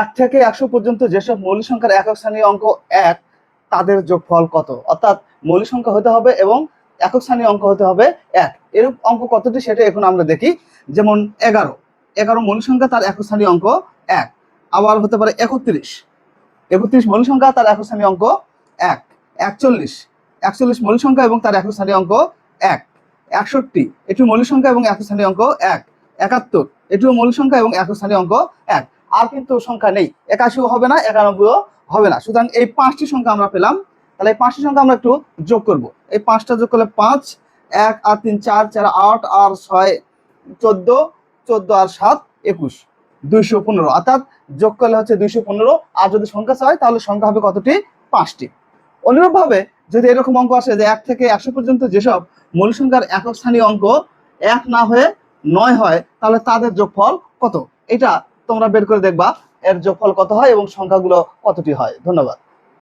এক থেকে একশো পর্যন্ত যেসব মৌলিক সংখ্যার একক স্থানীয় অঙ্ক এক, তাদের যোগফল কত? অর্থাৎ মৌলিক সংখ্যা হতে হবে এবং একক স্থানীয় অঙ্ক হতে হবে এক। এরূপ অঙ্ক কতটি সেটা এখন আমরা দেখি। যেমন এগারো। এগারো মৌলিক সংখ্যা তার একক স্থানীয় অঙ্ক এক। আবার হতে পারে একত্রিশ। একত্রিশ মৌলিক সংখ্যা তার একক স্থানীয় অঙ্ক এক। একচল্লিশ। একচল্লিশ মৌলিক সংখ্যা এবং তার একক স্থানীয় অঙ্ক এক। একষট্টি। এটি মৌলিক সংখ্যা এবং একক স্থানীয় অঙ্ক এক। একাত্তর। এটিও মৌলিক সংখ্যা এবং একক স্থানীয় অঙ্ক এক। আর কিন্তু সংখ্যা নেই। একাশিও হবে না, একানব্বইও হবে না। সুতরাং এই পাঁচটি সংখ্যা আমরা পেলাম। তাহলে এই পাঁচটি সংখ্যা আমরা একটু যোগ করব। এই পাঁচটা যোগ করলে পাঁচ, এক আর তিন, চার চার, আট, আর ছয়, চোদ্দ চোদ্দ আর সাত, একুশ। দুইশো পনেরো। অর্থাৎ যোগ করলে হচ্ছে দুইশো পনেরো। আর যদি সংখ্যা চায় তাহলে সংখ্যা হবে কতটি? পাঁচটি। অনুরূপভাবে যদি এরকম অঙ্ক আসে যে এক থেকে একশো পর্যন্ত যেসব মৌলিক সংখ্যার একক স্থানীয় অঙ্ক এক না হয়ে নয় হয়, তাহলে তাদের যোগফল কত? এটা তোমরা বের করে দেখবা এর যোগফল কত হয় এবং সংখ্যাগুলো কতটি হয়। ধন্যবাদ।